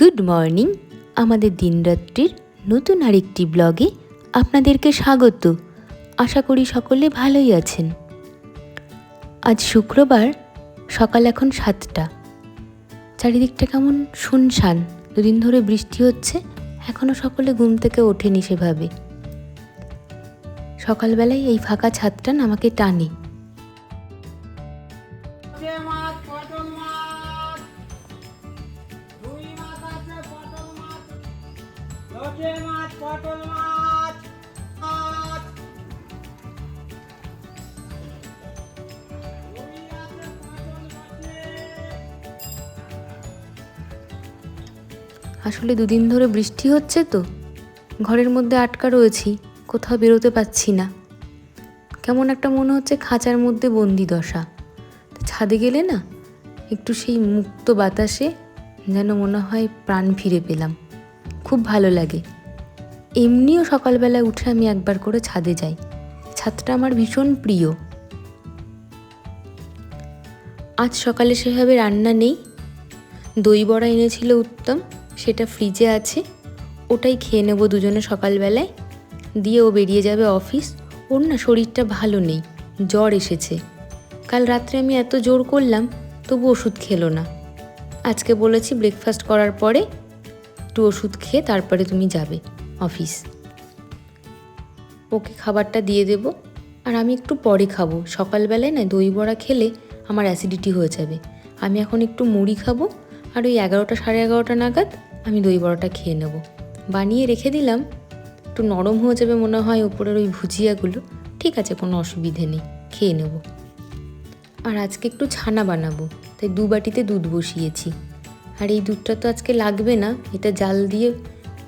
Good morning. আমাদের দিনরাত্রির নতুন আরেকটি ব্লগে আপনাদেরকে স্বাগত। আশা করি সকলে ভালোই আছেন। আজ শুক্রবার, সকাল এখন সাতটা। চারিদিকটা কেমন শুনশান, দুদিন ধরে বৃষ্টি হচ্ছে এখনও সকলে ঘুম থেকে ওঠেনি সেভাবে। সকালবেলায় এই ফাঁকা ছাদটা না আমাকে টানে। আসলে দুদিন ধরে বৃষ্টি হচ্ছে তো। ঘরের মধ্যে আটকা রয়েছি, কোথাও বেরোতে পাচ্ছি না। কেমন একটা মনে হচ্ছে খাঁচার মধ্যে বন্দি দশা। ছাদে গেলে না, একটু সেই মুক্ত বাতাসে যেন মনে হয় প্রাণ ফিরে পেলাম। খুব ভালো লাগে। এমনিও সকালবেলা উঠে আমি একবার করে ছাদে যাই। ছাদটা আমার ভীষণ প্রিয়। আজ সকালে সেভাবে রান্না নেই। দই বড়া এনেছিল উত্তম। সেটা ফ্রিজে আছে। ওটাই খেয়ে নেব দুজনে সকালবেলায়। দিয়ে ও বেরিয়ে যাবে অফিস ওর না শরীরটা ভালো নেই, জ্বর এসেছে। কাল রাত্রে আমি এত জোর করলাম, তবু ওষুধ খেলো না। আজকে বলেছি ব্রেকফাস্ট করার পরে একটু ওষুধ খেয়ে তারপরে তুমি যাবে অফিস ওকে খাবারটা দিয়ে দেব, আর আমি একটু পরে খাব। সকালবেলায় না দই বড়া খেলে আমার অ্যাসিডিটি হয়ে যাবে। আমি এখন একটু মুড়ি খাব, আর ওই এগারোটা সাড়ে এগারোটা নাগাদ আমি দই বড়াটা খেয়ে নেব। বানিয়ে রেখে দিলাম। একটু নরম হয়ে যাবে মনে হয় উপরের ওই ভুজিয়াগুলো। ঠিক আছে, কোনো অসুবিধে নেই, খেয়ে নেব। আর আজকে একটু ছানা বানাবো, তাই দু বাটিতে দুধ বসিয়েছি। আর এই দুধটা তো আজকে লাগবে না, এটা জাল দিয়ে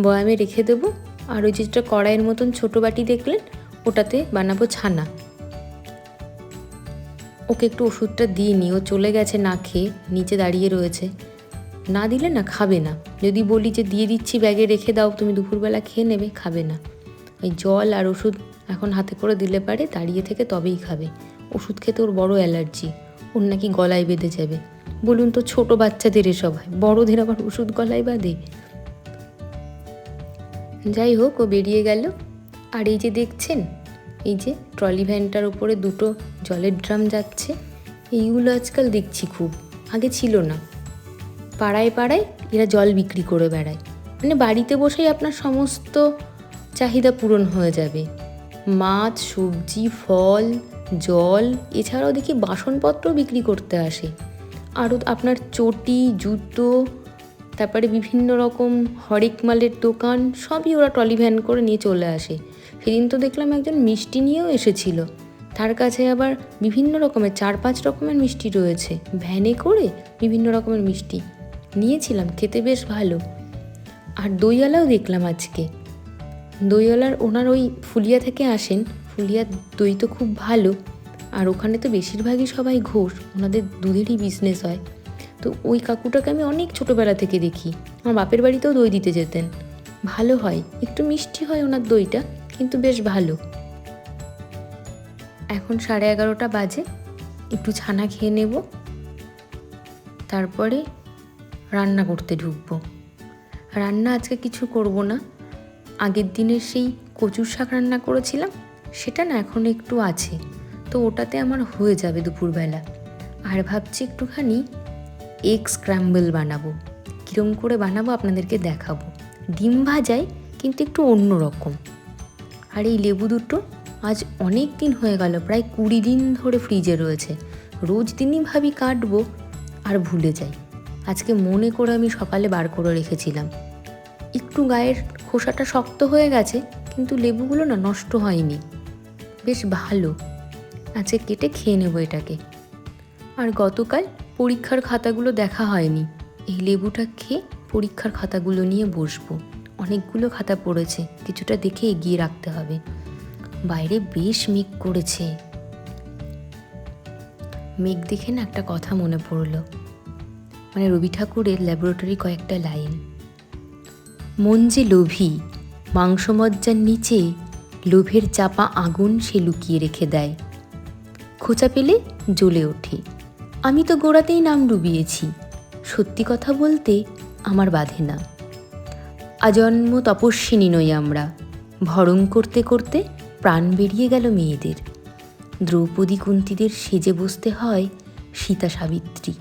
বয়ামে রেখে দেবো। আর ওই যেটা কড়াইয়ের মতন ছোট বাটি দেখলেন, ওটাতে বানাবো ছানা। ওকে একটু ওষুধটা দিয়ে নি, ও চলে গেছে না খেয়ে, নিচে দাঁড়িয়ে রয়েছে। না দিলে না খাবে না। যদি বলি যে দিয়ে দিচ্ছি, ব্যাগে রেখে দাও, তুমি দুপুরবেলা খেয়ে নেবে, খাবে না। ওই জল আর ওষুধ এখন হাতে করে দিলে পারে, দাঁড়িয়ে থেকে তবেই খাবে। ওষুধ খেতে ওর বড় অ্যালার্জি, ওর নাকি গলায় বেঁধে যাবে। বলুন তো ছোট বাচ্চাদের এসব হয়, বড়দের আবার ওষুধ গলায় বাঁধে? যাই হোক, ও বেরিয়ে গেল। আর এই যে দেখছেন, এই যে ট্রলি ভ্যানটার উপরে দুটো জলের ড্রাম যাচ্ছে, এইগুলো আজকাল দেখছি খুব, আগে ছিল না। পাড়ায় পাড়ায় এরা জল বিক্রি করে বেড়ায়। মানে বাড়িতে বসেই আপনার সমস্ত চাহিদা পূরণ হয়ে যাবে। মাছ, সবজি, ফল, জল, এছাড়াও দেখি বাসনপত্র বিক্রি করতে আসে। আরও আপনার চটি, জুতো, তারপরে বিভিন্ন রকম হরেক মালের দোকান, সবই ওরা ট্রলি ভ্যান করে নিয়ে চলে আসে। সেদিন তো দেখলাম একজন মিষ্টি নিয়েও এসেছিল। তার কাছে আবার বিভিন্ন রকমের, চার পাঁচ রকমের মিষ্টি রয়েছে। ভ্যানে করে বিভিন্ন রকমের মিষ্টি। নিয়েছিলাম, খেতে বেশ ভালো। আর দইওয়ালাও দেখলাম আজকে। দইওয়ালার ওনার ওই ফুলিয়া থেকে আসেন। ফুলিয়ার দই তো খুব ভালো। আর ওখানে তো বেশিরভাগই সবাই ঘোষ, ওনাদের দুধেরই বিজনেস হয়। তো ওই কাকুটাকে আমি অনেক ছোটোবেলা থেকে দেখি। আমার বাপের বাড়িতেও দই দিতে যেতেন। ভালো হয়। একটু মিষ্টি হয় ওনার দইটা, কিন্তু বেশ ভালো। এখন সাড়ে এগারোটা বাজে। একটু ছানা খেয়ে নেব। তারপরে রান্না করতে ঢুকবো। রান্না আজকে কিছু করব না। আগের দিনের সেই কচুর শাক রান্না করেছিলাম, সেটা না এখন একটু আছে। তো ওটাতে আমার হয়ে যাবে দুপুরবেলা। আর ভাবছি একটুখানি এগ স্ক্র্যাম্বল বানাবো। কীরম করে বানাবো আপনাদেরকে দেখাবো। ডিম ভাজাই কিন্তু একটু অন্য রকম। আর এই লেবু দুটো আজ অনেক দিন হয়ে গেল, প্রায় কুড়ি দিন ধরে ফ্রিজে রয়েছে। রোজ দিনই ভাবি কাটবো আর ভুলে যাই। আজকে মনে করে আমি সকালে বার করে রেখেছিলাম। একটু গায়ের খোসাটা শক্ত হয়ে গেছে, কিন্তু লেবুগুলো না নষ্ট হয়নি। বেশ ভালো। আজকে কেটে খেয়ে নেব এটাকে। আর গতকাল পরীক্ষার খাতাগুলো দেখা হয়নি। এই লেবুটা খেয়ে পরীক্ষার খাতাগুলো নিয়ে বসবো। অনেকগুলো খাতা পড়েছে, কিছুটা দেখে এগিয়ে রাখতে হবে। বাইরে বেশ মেঘ করেছে। মেঘ দেখে না একটা কথা মনে পড়ল। মানে রবি ঠাকুরের ল্যাবরেটরি কয়েকটা লাইন মন যে লোভী, মাংসমজ্জার নিচে লোভের চাপা আগুন সে লুকিয়ে রেখে দেয়। খোঁচা পেলে জ্বলে ওঠে। আমি তো গোড়াতেই নাম ডুবিয়েছি। সত্যি কথা বলতে আমার বাধে না। আজন্ম তপস্বিনী নই আমরা। ভরং করতে করতে প্রাণ বেরিয়ে গেল মেয়েদের। দ্রৌপদী কুন্তীদের সেজে বসতে হয় সীতা সাবিত্রী।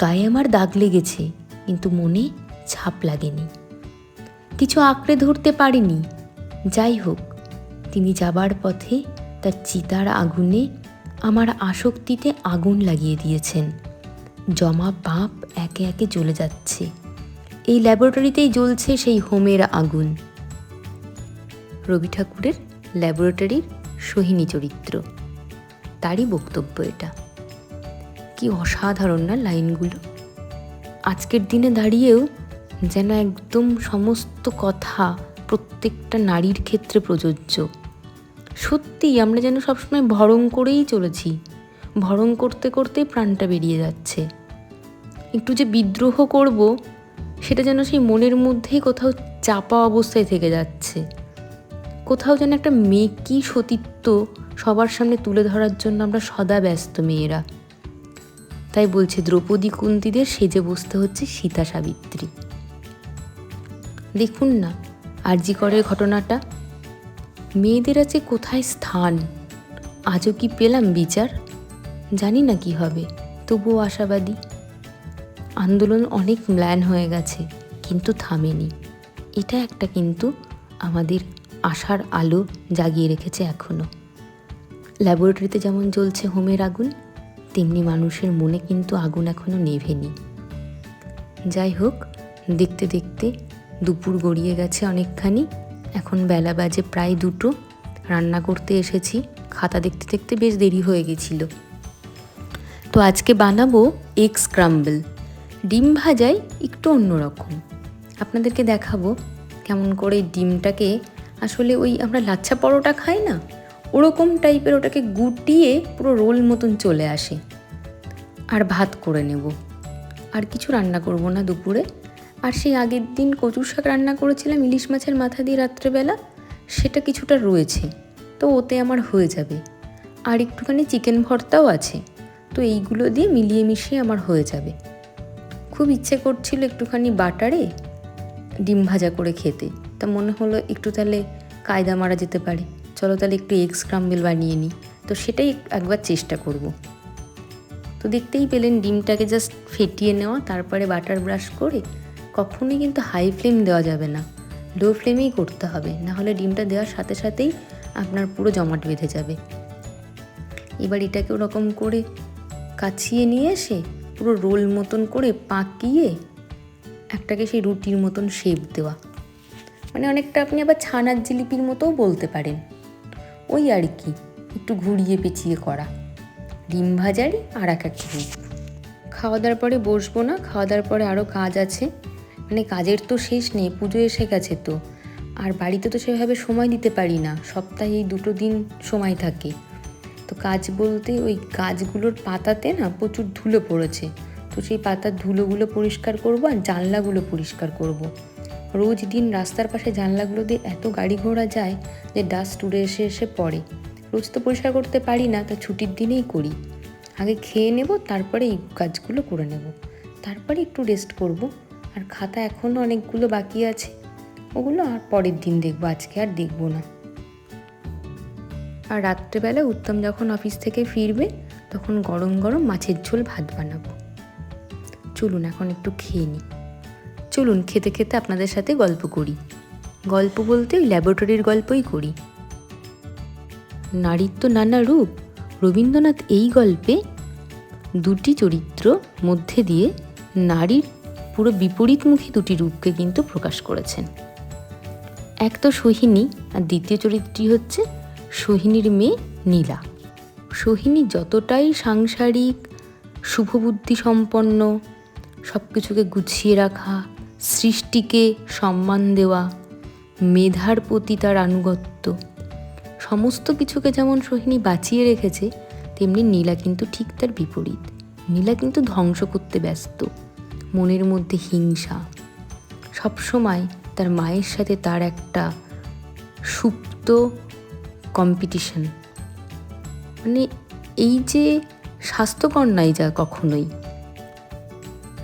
গায়ে আমার দাগ লেগেছে, কিন্তু মনে ছাপ লাগেনি। কিছু আঁকড়ে ধরতে পারিনি। যাই হোক, তিনি যাবার পথে তার চিতার আগুনে আমার আসক্তিতে আগুন লাগিয়ে দিয়েছেন। জমা পাপ একে একে জ্বলে যাচ্ছে। এই ল্যাবরেটরিতেই জ্বলছে সেই হোমের আগুন। রবি ঠাকুরের ল্যাবরেটরির সোহিনী চরিত্র। তারই বক্তব্য এটা। কি অসাধারণ না লাইনগুলো। আজকের দিনে দাঁড়িয়েও যেন একদম সমস্ত কথা প্রত্যেকটা নারীর ক্ষেত্রে প্রযোজ্য। সত্যি আমরা যেন সবসময় ভরং করেই চলেছি। ভরং করতে করতে প্রাণটা বেরিয়ে যাচ্ছে। একটু যে বিদ্রোহ করব, সেটা যেন সেই মনের মধ্যেই কোথাও চাপা অবস্থায় থেকে যাচ্ছে। কোথাও যেন একটা মেকি সতীত্ব সবার সামনে তুলে ধরার জন্য আমরা সদা ব্যস্ত মেয়েরা। তাই বলছে দ্রৌপদী কুন্তীদের সেজে বসতে হচ্ছে সীতা সাবিত্রী। দেখুন না, আরজি করের ঘটনাটা। মেয়েদের আছে কোথায় স্থান? আজও কি পেলাম বিচার? জানি না কি হবে, তবুও আশাবাদী। আন্দোলন অনেক ম্লান হয়ে গেছে, কিন্তু থামেনি। এটা একটা কিন্তু আমাদের আশার আলো জাগিয়ে রেখেছে এখনও ল্যাবরেটরিতে যেমন জ্বলছে হোমের আগুন তেমনি মানুষের মনে কিন্তু আগুন এখনও নেভেনি। যাই হোক, দেখতে দেখতে দুপুর গড়িয়ে গেছে অনেকখানি। এখন বেলা বাজে প্রায় দুটো। রান্না করতে এসেছি। খাতা দেখতে দেখতে বেশ দেরি হয়ে গেছিল। তো আজকে বানাবো এগ স্ক্রাম্বল ডিম ভাজাই একটু অন্যরকম। আপনাদেরকে দেখাবো কেমন করে ডিমটাকে, আসলে ওই আমরা লাচ্ছা পরোটা খাই না? ওরকম টাইপের ওটাকে গুটিয়ে পুরো রোল মতন চলে আসে। আর ভাত করে নেব। আর কিছু রান্না করব না দুপুরে। আর সেই আগের দিন কচুর শাক রান্না করেছিলাম ইলিশ মাছের মাথা দিয়ে রাত্রেবেলা। সেটা কিছুটা রয়েছে। তো ওতে আমার হয়ে যাবে। আর একটুখানি চিকেন ভর্তাও আছে। তো এইগুলো দিয়ে মিলিয়ে মিশিয়ে আমার হয়ে যাবে। খুব ইচ্ছে করছিল একটুখানি বাটারে ডিম ভাজা করে খেতে। তা মনে হলো একটু তাহলে কায়দা মারা যেতে পারে। চলো তাহলে একটু এগ স্ক্রাম্বেল বানিয়ে নিই। তো সেটাই একবার চেষ্টা করব। তো দেখতেই পেলেন ডিমটাকে জাস্ট ফেটিয়ে নেওয়া, তারপরে বাটার ব্রাশ করে কখনোই কিন্তু হাই ফ্লেম দেওয়া যাবে না। লো ফ্লেমেই করতে হবে, না হলে ডিমটা দেওয়ার সাথে সাথেই আপনার পুরো জমাট বেঁধে যাবে। এবার এটাকে ওরকম করে কাছিয়ে নিয়ে এসে পুরো রোল মতন করে পাকিয়ে একটাকে সেই রুটির মতন শেপ দেওয়া। মানে অনেকটা আপনি আবার ছানার জিলিপির মতোও বলতে পারেন। ওই আর কি, একটু ঘুরিয়ে পেঁচিয়ে করা। ডিম ভাজারই আর এক এক রূপ খাওয়া দাওয়ার পরে বসবো না খাওয়া দাওয়ার পরে আরও কাজ আছে। মানে কাজের তো শেষ নেই, পুজো এসে গেছে তো। আর বাড়িতে তো সেভাবে সময় দিতে পারি না, সপ্তাহে এই দুটো দিন সময় থাকে। তো কাজ বলতে ওই গাছগুলোর পাতাতে না প্রচুর ধুলো পড়েছে। তো সেই পাতার ধুলোগুলো পরিষ্কার করব আর জানলাগুলো পরিষ্কার করব। রোজ দিন রাস্তার পাশে জানলাগুলো দিয়ে এত গাড়ি ঘোড়া যায় যে ডাস্ট উড়ে এসে এসে পড়ে। রোজ তো পরিষ্কার করতে পারি না, তা ছুটির দিনেই করি। আগে খেয়ে নেব, তারপরে এই কাজগুলো করে নেব। তারপরে একটু রেস্ট করব। আর খাতা এখনও অনেকগুলো বাকি আছে। ওগুলো আর পরের দিন দেখব, আজকে আর দেখব না। আর রাত্রেবেলা উত্তম যখন অফিস থেকে ফিরবে, তখন গরম গরম মাছের ঝোল ভাত বানাবো। চলুন এখন একটু খেয়ে নিই। চলুন খেতে খেতে আপনাদের সাথে গল্প করি। গল্প বলতে ওই ল্যাবরেটরির গল্পই করি। নারীর তো নানা রূপ, রবীন্দ্রনাথ এই গল্পে দুটি চরিত্র মধ্যে দিয়ে নারীর পুরো বিপরীতমুখী দুটি রূপকে কিন্তু প্রকাশ করেছেন। এক তো সোহিনী আর দ্বিতীয় চরিত্রটি হচ্ছে সোহিনীর মেয়ে নীলা। সোহিনী যতটাই সাংসারিক শুভবুদ্ধি সম্পন্ন সব কিছুকে গুছিয়ে রাখা সৃষ্টিকে সম্মান দেওয়া, মেধার প্রতি তার আনুগত্য। সমস্ত কিছুকে যেমন সোহিনী বাঁচিয়ে রেখেছে, তেমনি নীলা কিন্তু ঠিক তার বিপরীত। নীলা কিন্তু ধ্বংস করতে ব্যস্ত, মনের মধ্যে হিংসা। সবসময় তার মায়ের সাথে তার একটা সুপ্ত কম্পিটিশন মানে এই যে স্বাস্থ্যকর নাই যা কখনোই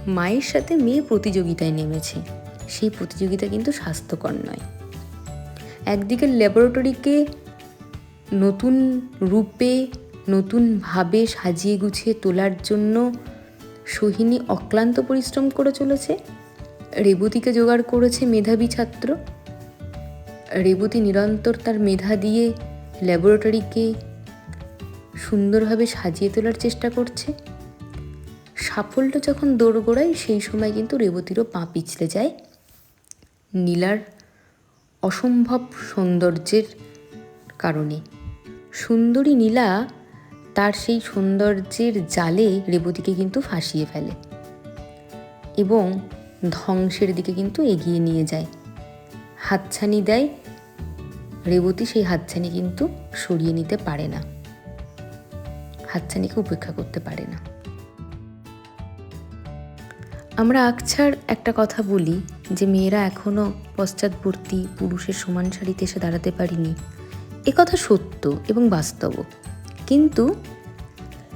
মায়ের সাথে মেয়ে প্রতিযোগিতায় নেমেছে। সেই প্রতিযোগিতা কিন্তু স্বাস্থ্যকর নয়। একদিকে ল্যাবরেটরিকে নতুন রূপে নতুনভাবে সাজিয়ে গুছিয়ে তোলার জন্য সোহিনী অক্লান্ত পরিশ্রম করে চলেছে। রেবতীকে জোগাড় করেছে মেধাবী ছাত্র। রেবতী নিরন্তর তার মেধা দিয়ে ল্যাবরেটরিকে সুন্দরভাবে সাজিয়ে তোলার চেষ্টা করছে। সাফল্য যখন দোরগোড়ায়, সেই সময় কিন্তু রেবতীরও পা পিছলে যায়। নীলার অসম্ভব সৌন্দর্যের কারণে। সুন্দরী নীলা তার সেই সৌন্দর্যের জালে রেবতীকে কিন্তু ফাঁসিয়ে ফেলে এবং ধ্বংসের দিকে কিন্তু এগিয়ে নিয়ে যায়। হাতছানি দেয়, রেবতী সেই হাতছানি কিন্তু সরিয়ে নিতে পারে না। হাতছানিকে উপেক্ষা করতে পারে না। আমরা আকছার একটা কথা বলি যে মেয়েরা এখনও পশ্চাৎবর্তী পুরুষের সমান সারিতে এসে দাঁড়াতে পারিনি। এ কথা সত্য এবং বাস্তব। কিন্তু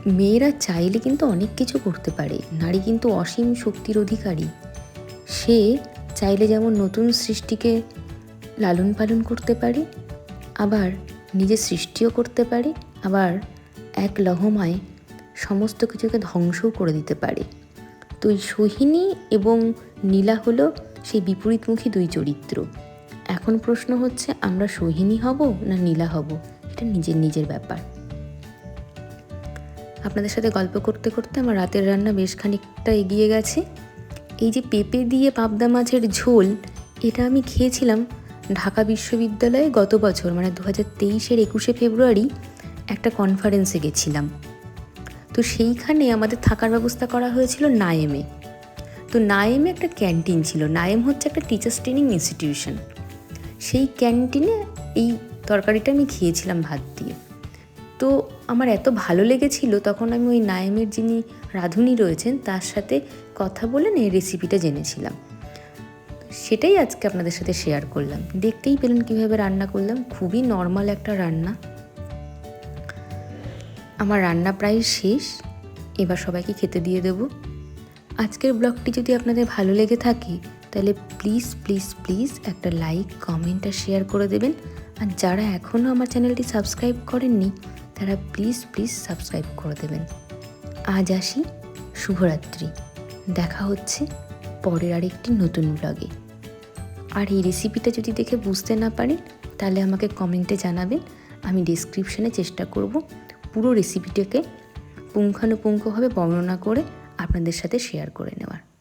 মেয়েরা চাইলে কিন্তু অনেক কিছু করতে পারে। নারী কিন্তু অসীম শক্তির অধিকারী। সে চাইলে যেমন নতুন সৃষ্টিকে লালন পালন করতে পারে, আবার নিজের সৃষ্টিও করতে পারে, আবার এক লহমায় সমস্ত কিছুকে ধ্বংসও করে দিতে পারে। তো এই সোহিনী এবং নীলা হলো সেই বিপরীতমুখী দুই চরিত্র। এখন প্রশ্ন হচ্ছে, আমরা সোহিনী হব না নীলা হব? এটা নিজের নিজের ব্যাপার। আপনাদের সাথে গল্প করতে করতে আমার রাতের রান্না বেশ খানিকটা এগিয়ে গেছে। এই যে পেঁপে দিয়ে পাবদা মাছের ঝোল, এটা আমি খেয়েছিলাম ঢাকা বিশ্ববিদ্যালয়ে গত বছর মানে দু হাজার তেইশের একুশে ফেব্রুয়ারি, একটা কনফারেন্সে গেছিলাম। তো সেইখানে আমাদের থাকার ব্যবস্থা করা হয়েছিল নায়েমে। তো নায়েমে একটা ক্যান্টিন ছিল। নায়েম হচ্ছে একটা টিচার্স ট্রেনিং ইনস্টিটিউশন সেই ক্যান্টিনে এই তরকারিটা আমি খেয়েছিলাম ভাত দিয়ে। তো আমার এত ভালো লেগেছিল, তখন আমি ওই নায়েমের যিনি রাঁধুনি রয়েছেন, তার সাথে কথা বলে এই রেসিপিটা জেনেছিলাম। সেটাই আজকে আপনাদের সাথে শেয়ার করলাম। দেখতেই পেলেন কীভাবে রান্না করলাম। খুবই নর্মাল একটা রান্না। আমার রান্না প্রায় শেষ, এবার সবাইকে খেতে দিয়ে দেব। আজকের ব্লগটি যদি আপনাদের ভালো লেগে থাকে, তাহলে প্লিজ প্লিজ প্লিজ একটা লাইক কমেন্ট আর শেয়ার করে দেবেন। আর যারা এখনও আমার চ্যানেলটি সাবস্ক্রাইব করেননি, তারা প্লিজ প্লিজ সাবস্ক্রাইব করে দেবেন। আজ আসি, শুভরাত্রি। দেখা হচ্ছে পরের আরেকটি নতুন ব্লগে আর এই রেসিপিটা যদি দেখে বুঝতে না পারেন, তাহলে আমাকে কমেন্টে জানাবেন, আমি ডিসক্রিপশানে চেষ্টা করব। পুরো রেসিপিটাকে পুঙ্খানুপুঙ্খভাবে বর্ণনা করে আপনাদের সাথে শেয়ার করে নেওয়ার।